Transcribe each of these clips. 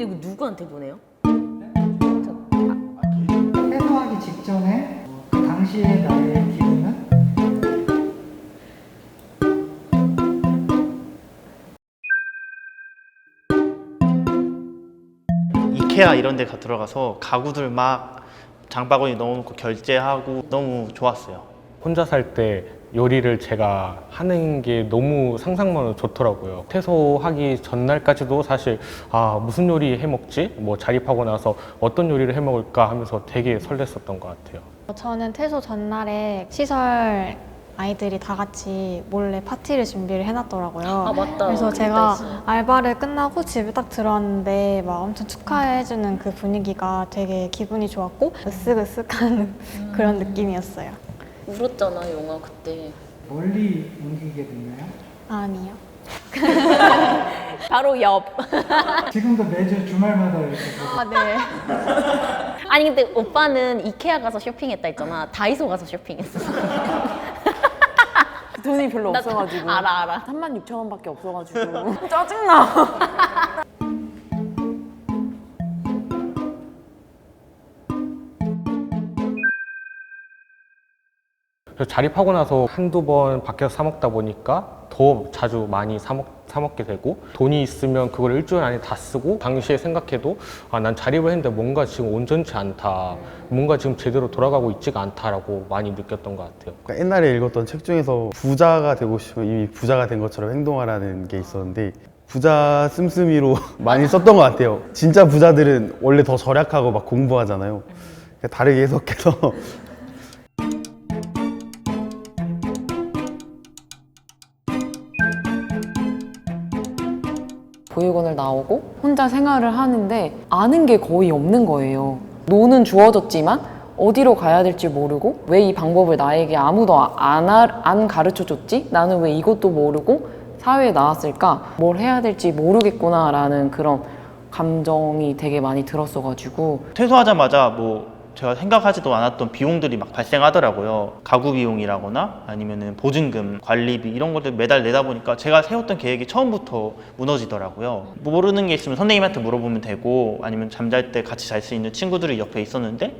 근데 이거 누구한테 보내요? 해소하기 직전에 그 당시의 나의 기분은 이케아 이런 데 가- 들어가서 가구들 막 장바구니 넣어놓고 결제하고 너무 좋았어요. 혼자 살 때 요리를 제가 하는 게 너무 상상만으로 좋더라고요. 퇴소하기 전날까지도 사실 아 무슨 요리 해 먹지? 뭐 자립하고 나서 어떤 요리를 해 먹을까 하면서 되게 설렜었던 것 같아요. 저는 퇴소 전날에 시설 아이들이 다 같이 몰래 파티를 준비를 해놨더라고요. 아 맞다. 그래서 제가. 알바를 끝나고 집에 딱 들어왔는데 막 엄청 축하해주는 그 분위기가 되게 기분이 좋았고 으쓱으쓱한 그런 느낌이었어요. 울었잖아 영화 그때. 멀리 옮기게 됐나요? 아니요. 바로 옆. 지금도 매주 주말마다 이렇게 보고 아, 네. 아니 근데 오빠는 이케아 가서 쇼핑했다 했잖아. 다이소 가서 쇼핑했어. 돈이 별로 나 없어가지고 알아 알아. 3만 6천 원밖에 없어가지고 짜증나 그래서 자립하고 나서 한두 번 밖에서 사 먹다 보니까 더 자주 많이 사, 먹, 사 먹게 되고 돈이 있으면 그걸 일주일 안에 다 쓰고 당시에 생각해도 아, 난 자립을 했는데 뭔가 지금 온전치 않다 뭔가 지금 제대로 돌아가고 있지가 않다라고 많이 느꼈던 것 같아요 그러니까 옛날에 읽었던 책 중에서 부자가 되고 싶으면 이미 부자가 된 것처럼 행동하라는 게 있었는데 부자 씀씀이로 많이 썼던 것 같아요. 진짜 부자들은 원래 더 절약하고 막 공부하잖아요. 그러니까 다르게 해석해서 나오고 혼자 생활을 하는데 아는 게 거의 없는 거예요 노는 주어졌지만 어디로 가야 될지 모르고 왜 이 방법을 나에게 아무도 안, 알- 안 가르쳐 줬지? 나는 왜 이것도 모르고 사회에 나왔을까? 뭘 해야 될지 모르겠구나라는 그런 감정이 되게 많이 들었어가지고 퇴소하자마자 뭐 제가 생각하지도 않았던 비용들이 막 발생하더라고요. 가구 비용이라거나 아니면은 보증금, 관리비 이런 것들 매달 내다 보니까 제가 세웠던 계획이 처음부터 무너지더라고요. 뭐 모르는 게 있으면 선생님한테 물어보면 되고 아니면 잠잘 때 같이 잘 수 있는 친구들이 옆에 있었는데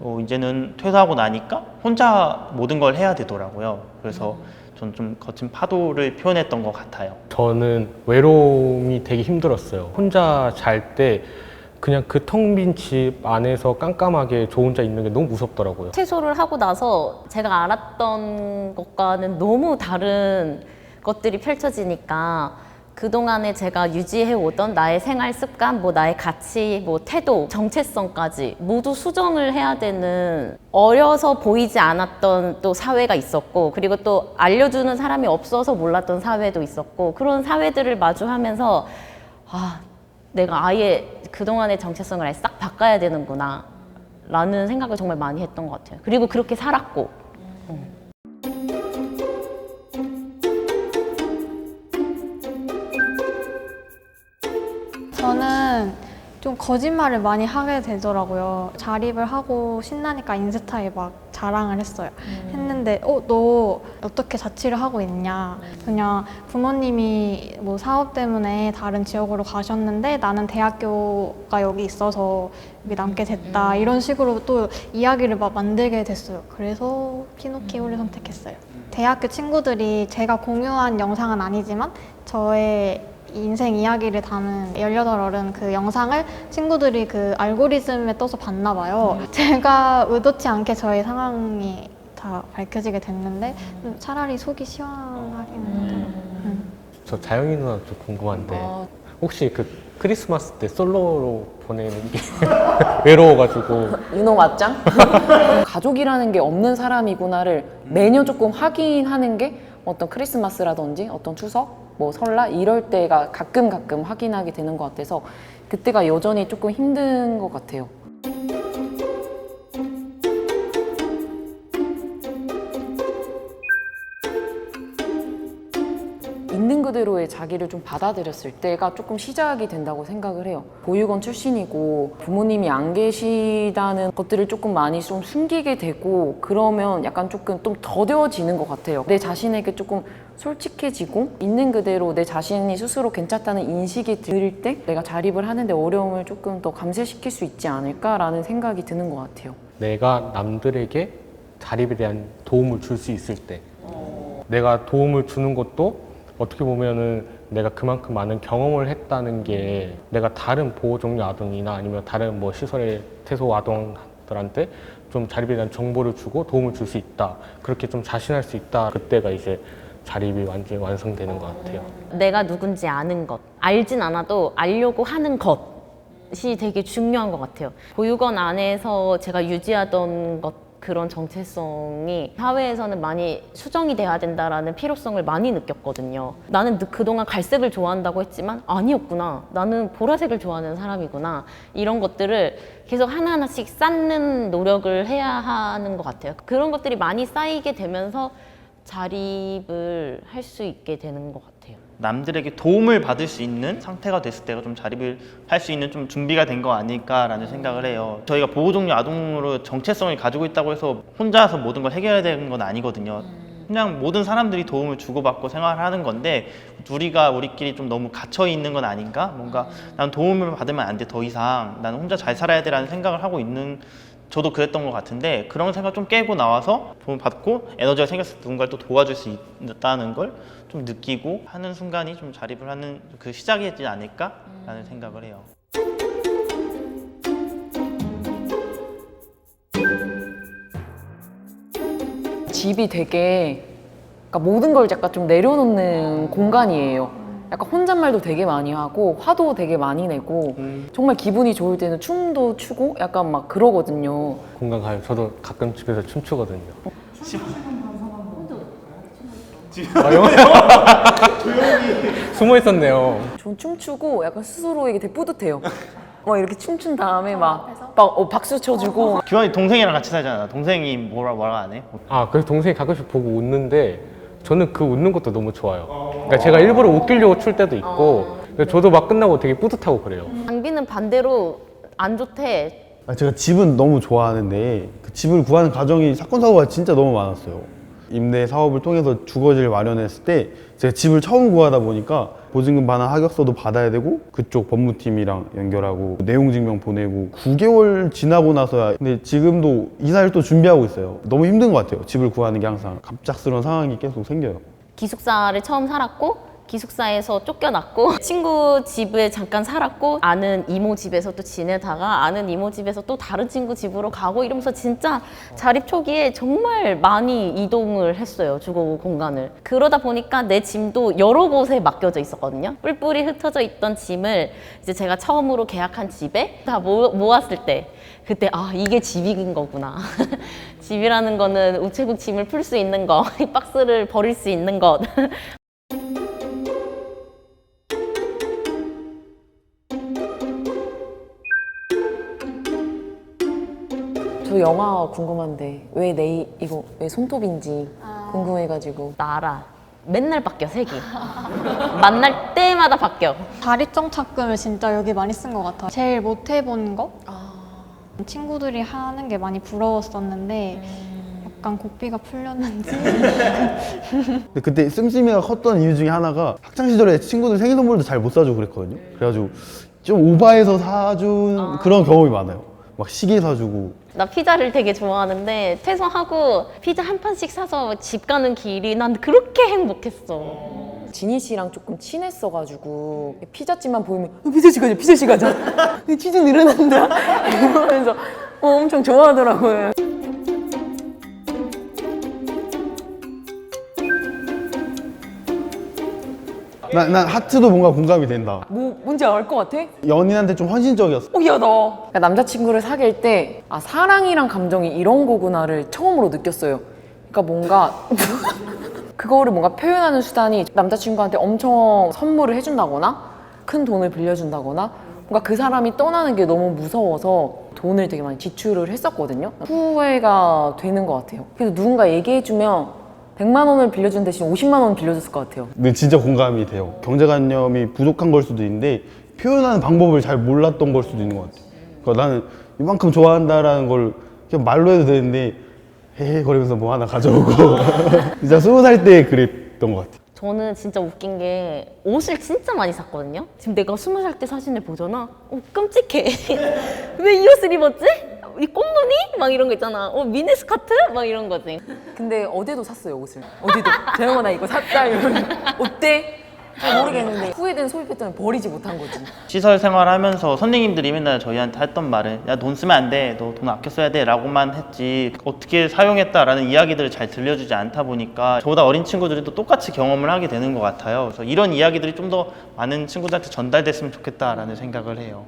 어, 이제는 퇴소하고 나니까 혼자 모든 걸 해야 되더라고요. 그래서 전 좀 거친 파도를 표현했던 것 같아요. 저는 외로움이 되게 힘들었어요 혼자 잘 때 그냥 그 텅 빈 집 안에서 깜깜하게 저 혼자 있는 게 너무 무섭더라고요. 퇴소를 하고 나서 제가 알았던 것과는 너무 다른 것들이 펼쳐지니까 그동안에 제가 유지해 오던 나의 생활 습관, 뭐 나의 가치, 뭐 태도, 정체성까지 모두 수정을 해야 되는 어려서 보이지 않았던 또 사회가 있었고 그리고 또 알려주는 사람이 없어서 몰랐던 사회도 있었고 그런 사회들을 마주하면서 아 내가 아예 그동안의 정체성을 싹 바꿔야 되는구나 라는 생각을 정말 많이 했던 것 같아요. 그리고 그렇게 살았고. 저는 좀 거짓말을 많이 하게 되더라고요. 자립을 하고 신나니까 인스타에 막 자랑을 했어요. 했는데, 어, 너 어떻게 자취를 하고 있냐. 그냥 부모님이 뭐 사업 때문에 다른 지역으로 가셨는데 나는 대학교가 여기 있어서 여기 남게 됐다. 이런 식으로 또 이야기를 막 만들게 됐어요. 그래서 피노키오를 선택했어요. 대학교 친구들이 제가 공유한 영상은 아니지만 저의 인생 이야기를 담은 18얼은 그 영상을 친구들이 그 알고리즘에 떠서 봤나 봐요. 제가 의도치 않게 저의 상황이 다 밝혀지게 됐는데 좀 차라리 속이 시원하긴 하더라고요. 음. 저 자영이 누나 좀 궁금한데 아, 혹시 그 크리스마스 때 솔로로 보내는 게 외로워가지고 윤호 맞짱? 가족이라는 게 없는 사람이구나를 매년 조금 확인하는 게 어떤 크리스마스라든지 어떤 추석, 뭐 설날 이럴 때가 가끔 가끔 확인하게 되는 것 같아서 그때가 여전히 조금 힘든 것 같아요. 있는 그대로의 자기를 좀 받아들였을 때가 조금 시작이 된다고 생각을 해요. 보육원 출신이고 부모님이 안 계시다는 것들을 조금 많이 좀 숨기게 되고 그러면 약간 조금 좀 더뎌지는 것 같아요. 내 자신에게 조금 솔직해지고 있는 그대로 내 자신이 스스로 괜찮다는 인식이 들 때 내가 자립을 하는데 어려움을 조금 더 감쇄시킬 수 있지 않을까라는 생각이 드는 것 같아요. 내가 남들에게 자립에 대한 도움을 줄 수 있을 때 내가 도움을 주는 것도 어떻게 보면은 내가 그만큼 많은 경험을 했다는 게 내가 다른 보호 종류 아동이나 아니면 다른 뭐 시설의 퇴소 아동들한테 좀 자립에 대한 정보를 주고 도움을 줄 수 있다 그렇게 좀 자신할 수 있다 그때가 이제 자립이 완전히 완성되는 것 같아요. 내가 누군지 아는 것, 알진 않아도 알려고 하는 것이 되게 중요한 것 같아요. 보육원 안에서 제가 유지하던 것 그런 정체성이 사회에서는 많이 수정이 돼야 된다라는 필요성을 많이 느꼈거든요. 나는 느- 그동안 갈색을 좋아한다고 했지만 아니었구나. 나는 보라색을 좋아하는 사람이구나. 이런 것들을 계속 하나하나씩 쌓는 노력을 해야 하는 것 같아요. 그런 것들이 많이 쌓이게 되면서 자립을 할 수 있게 되는 것 같아요. 남들에게 도움을 받을 수 있는 상태가 됐을 때가 좀 자립을 할 수 있는 좀 준비가 된 거 아닐까라는 생각을 해요. 저희가 보호 종류 아동으로 정체성을 가지고 있다고 해서 혼자서 모든 걸 해결해야 되는 건 아니거든요. 그냥 모든 사람들이 도움을 주고받고 생활하는 건데 우리가 우리끼리 좀 너무 갇혀 있는 건 아닌가? 뭔가 난 도움을 받으면 안 돼 더 이상 나는 혼자 잘 살아야 돼라는 생각을 하고 있는 저도 그랬던 것 같은데 그런 생각 좀 깨고 나와서 도움을 받고 에너지가 생겼을 때 누군가를 또 도와줄 수 있다는 걸 좀 느끼고 하는 순간이 좀 자립을 하는 그 시작이지 않을까라는 생각을 해요. 집이 되게 그러니까 모든 걸 약간 좀 내려놓는 공간이에요. 약간 혼잣말도 되게 많이 하고 화도 되게 많이 내고 정말 기분이 좋을 때는 춤도 추고 약간 막 그러거든요. 공간 가요. 저도 가끔 집에서 춤추거든요. 아, 영... 숨어 있었네요. 전 춤추고 약간 스스로에게 되게 뿌듯해요. 막 이렇게 춤춘 다음에 막, 막 어, 박수 쳐주고 규환이 동생이랑 같이 살잖아. 동생이 뭐라 뭐라 안 해? 아, 그래서 동생이 가끔씩 보고 웃는데 저는 그 웃는 것도 너무 좋아요. 그러니까 제가 일부러 웃기려고 출 때도 있고 근데 저도 막 끝나고 되게 뿌듯하고 그래요. 장비는 반대로 안 좋대. 아, 제가 집은 너무 좋아하는데 그 집을 구하는 과정이 사건 사고가 진짜 너무 많았어요. 임대 사업을 통해서 주거지를 마련했을 때 제가 집을 처음 구하다 보니까 보증금 반환 하격서도 받아야 되고 그쪽 법무팀이랑 연결하고 내용 증명 보내고 9개월 지나고 나서야 근데 지금도 이사를 또 준비하고 있어요. 너무 힘든 것 같아요. 집을 구하는 게 항상 갑작스러운 상황이 계속 생겨요. 기숙사를 처음 살았고 기숙사에서 쫓겨났고 친구 집에 잠깐 살았고 아는 이모 집에서 또 지내다가 아는 이모 집에서 또 다른 친구 집으로 가고 이러면서 진짜 자립 초기에 정말 많이 이동을 했어요 주거 공간을. 그러다 보니까 내 짐도 여러 곳에 맡겨져 있었거든요. 뿔뿔이 흩어져 있던 짐을 이제 제가 처음으로 계약한 집에 다 모, 모았을 때 그때 아 이게 집인 거구나 집이라는 거는 우체국 짐을 풀 수 있는 거 이 박스를 버릴 수 있는 것 저 영화 궁금한데 왜 내 이거 왜 손톱인지 궁금해가지고 나 알아. 맨날 바뀌어 색이. 만날 때마다 바뀌어. 자립 정착금을 진짜 여기 많이 쓴 것 같아요. 제일 못 해본 거? 친구들이 하는 게 많이 부러웠었는데 약간 고삐가 풀렸는지 근데 그때 씀씀이가 컸던 이유 중에 하나가 학창 시절에 친구들 생일 선물도 잘 못 사주고 그랬거든요. 그래가지고 좀 오바해서 사준 그런 경험이 많아요. 막 시계 사주고 나 피자를 되게 좋아하는데 퇴소하고 피자 한 판씩 사서 집 가는 길이 난 그렇게 행복했어. 진희 씨랑 조금 친했어가지고 피자집만 보이면 어, 피자집 가자 피자집 가자 치즈 늘어난다 이러면서 어, 엄청 좋아하더라고요 난, 난 하트도 뭔가 공감이 된다. 뭐 뭔지 알 것 같아? 연인한테 좀 헌신적이었어. 어, 야, 나. 그러니까 남자친구를 사귈 때, 아, 사랑이란 감정이 이런 거구나를 처음으로 느꼈어요. 그러니까 뭔가, 그거를 뭔가 표현하는 수단이 남자친구한테 엄청 선물을 해준다거나, 큰 돈을 빌려준다거나, 뭔가 그 사람이 떠나는 게 너무 무서워서 돈을 되게 많이 지출을 했었거든요. 후회가 되는 것 같아요. 그래서 누군가 얘기해주면, 100만 원을 빌려준 대신 50만 원 빌려줬을 것 같아요. 근데 진짜 공감이 돼요. 경제관념이 부족한 걸 수도 있는데 표현하는 방법을 잘 몰랐던 걸 수도 있는 것 같아요. 그러니까 나는 이만큼 좋아한다라는 걸 그냥 말로 해도 되는데 헤헤 거리면서 뭐 하나 가져오고 진짜 스무 살 때 그랬던 것 같아요. 저는 진짜 웃긴 게 옷을 진짜 많이 샀거든요. 지금 내가 스무 살 때 사진을 보잖아. 어, 끔찍해. 왜 이 옷을 입었지? 이 꽃무늬? 막 이런 거 있잖아. 어, 미니 스커트? 막 이런 거지. 근데 어디도 샀어요 옷을. 어디도. 재영아 나 이거 샀다 이러면 어때? 잘 모르겠는데 후회된 소비 패턴을 버리지 못한 거지. 시설 생활하면서 선생님들이 맨날 저희한테 했던 말은 야 돈 쓰면 안 돼, 너 돈 아껴 써야 돼라고만 했지 어떻게 사용했다라는 이야기들을 잘 들려주지 않다 보니까 저보다 어린 친구들이 또 똑같이 경험을 하게 되는 것 같아요. 그래서 이런 이야기들이 좀 더 많은 친구들한테 전달됐으면 좋겠다라는 생각을 해요.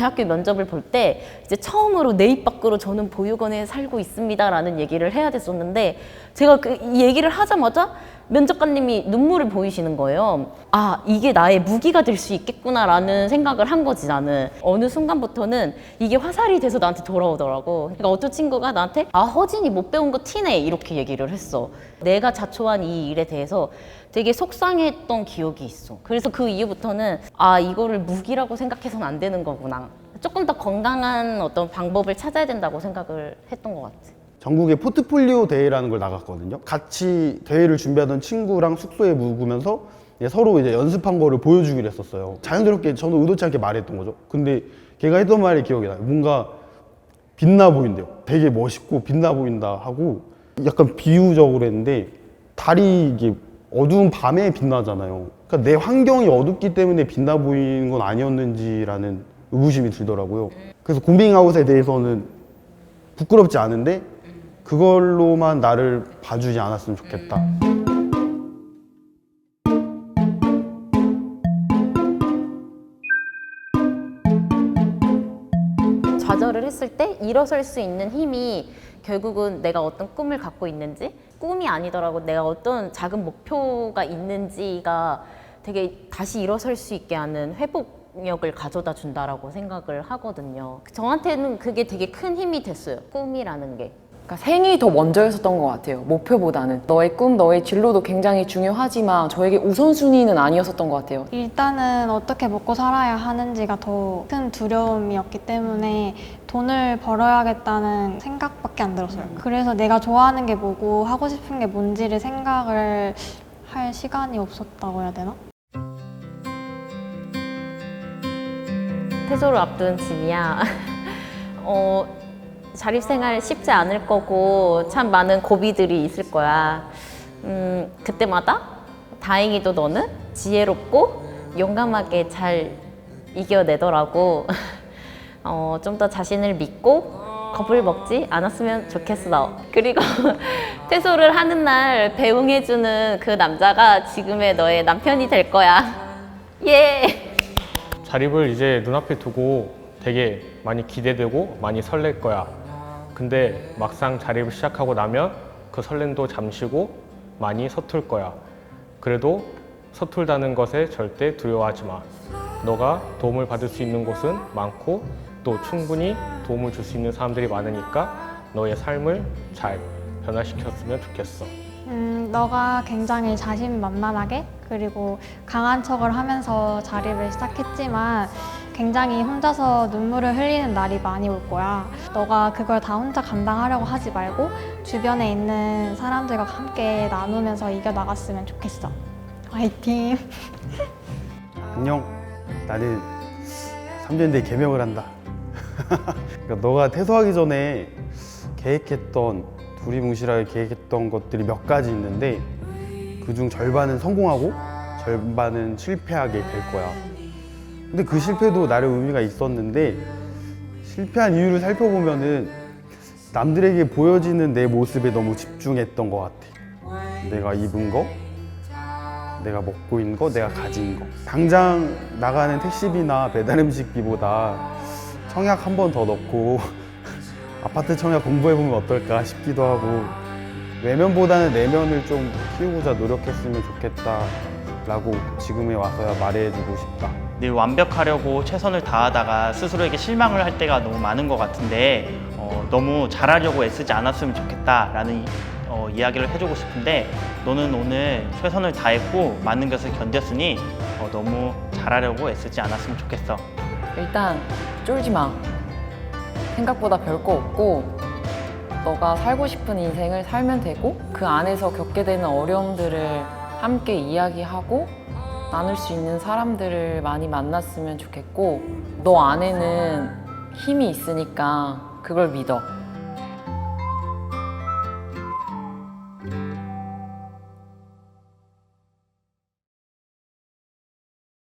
대학교 면접을 볼 때 이제 처음으로 내 입 밖으로 저는 보육원에 살고 있습니다라는 얘기를 해야 됐었는데 제가 그이 얘기를 하자마자 면접관님이 눈물을 보이시는 거예요. 아 이게 나의 무기가 될 수 있겠구나라는 생각을 한 거지 나는 어느 순간부터는 이게 화살이 돼서 나한테 돌아오더라고. 그러니까 어떤 친구가 나한테 아 허진이 못 배운 거 티네 이렇게 얘기를 했어. 내가 자초한 이 일에 대해서 되게 속상했던 기억이 있어. 그래서 그 이후부터는 아 이거를 무기라고 생각해서는 안 되는 거구나. 조금 더 건강한 어떤 방법을 찾아야 된다고 생각을 했던 것 같아. 전국에 포트폴리오 대회라는 걸 나갔거든요. 같이 대회를 준비하던 친구랑 숙소에 묵으면서 서로 이제 연습한 거를 보여주기로 했었어요. 자연스럽게 저는 의도치 않게 말했던 거죠. 근데 걔가 했던 말이 기억이 나요. 뭔가 빛나 보인대요. 되게 멋있고 빛나 보인다 하고 약간 비유적으로 했는데 달이 이게 어두운 밤에 빛나잖아요. 그러니까 내 환경이 어둡기 때문에 빛나 보이는 건 아니었는지라는 의구심이 들더라고요. 그래서 고밍아웃에 대해서는 부끄럽지 않은데 그걸로만 나를 봐주지 않았으면 좋겠다. 좌절을 했을 때 일어설 수 있는 힘이 결국은 내가 어떤 꿈을 갖고 있는지 꿈이 아니더라도 내가 어떤 작은 목표가 있는지가 되게 다시 일어설 수 있게 하는 회복력을 가져다 준다라고 생각을 하거든요. 저한테는 그게 되게 큰 힘이 됐어요. 꿈이라는 게. 그러니까 생이 더 먼저였었던 것 같아요. 목표보다는 너의 꿈, 너의 진로도 굉장히 중요하지만 저에게 우선순위는 아니었었던 것 같아요. 일단은 어떻게 먹고 살아야 하는지가 더 큰 두려움이었기 때문에 돈을 벌어야겠다는 생각밖에 안 들었어요. 그래서 내가 좋아하는 게 뭐고 하고 싶은 게 뭔지를 생각을 할 시간이 없었다고 해야 되나? 퇴소를 앞둔 진이야. 어, 자립생활 쉽지 않을 거고 참 많은 고비들이 있을 거야. 음, 그때마다 다행히도 너는 지혜롭고 용감하게 잘 이겨내더라고. 어, 좀 더 자신을 믿고 겁을 먹지 않았으면 좋겠어. 그리고 퇴소를 하는 날 배웅해주는 그 남자가 지금의 너의 남편이 될 거야. 예! 자립을 이제 눈앞에 두고 되게 많이 기대되고 많이 설렐 거야. 근데 막상 자립을 시작하고 나면 그 설렘도 잠시고 많이 서툴 거야. 그래도 서툴다는 것에 절대 두려워하지 마. 너가 도움을 받을 수 있는 곳은 많고 또 충분히 도움을 줄 수 있는 사람들이 많으니까 너의 삶을 잘 변화시켰으면 좋겠어. 음, 너가 굉장히 자신만만하게 그리고 강한 척을 하면서 자립을 시작했지만 굉장히 혼자서 눈물을 흘리는 날이 많이 올 거야. 너가 그걸 다 혼자 감당하려고 하지 말고 주변에 있는 사람들과 함께 나누면서 이겨나갔으면 좋겠어. 화이팅! 안녕. 나는 3년 뒤에 개명을 한다. 그러니까 너가 퇴소하기 전에 계획했던 두리뭉실하게 계획했던 것들이 몇 가지 있는데 그중 절반은 성공하고 절반은 실패하게 될 거야. 근데 그 실패도 나름 의미가 있었는데 실패한 이유를 살펴보면은 남들에게 보여지는 내 모습에 너무 집중했던 것 같아. 내가 입은 거, 내가 먹고 있는 거, 내가 가진 거. 당장 나가는 택시비나 배달 음식비보다 청약 한 번 더 넣고 아파트 청약 공부해보면 어떨까 싶기도 하고 외면보다는 내면을 좀 키우고자 노력했으면 좋겠다라고 지금에 와서야 말해주고 싶다. 늘 완벽하려고 최선을 다하다가 스스로에게 실망을 할 때가 너무 많은 것 같은데 어, 너무 잘하려고 애쓰지 않았으면 좋겠다라는 이- 어, 이야기를 해주고 싶은데 너는 오늘 최선을 다했고 많은 것을 견뎠으니 어, 너무 잘하려고 애쓰지 않았으면 좋겠어. 일단 쫄지 마. 생각보다 별거 없고 너가 살고 싶은 인생을 살면 되고 그 안에서 겪게 되는 어려움들을 함께 이야기하고 나눌 수 있는 사람들을 많이 만났으면 좋겠고 너 안에는 힘이 있으니까 그걸 믿어.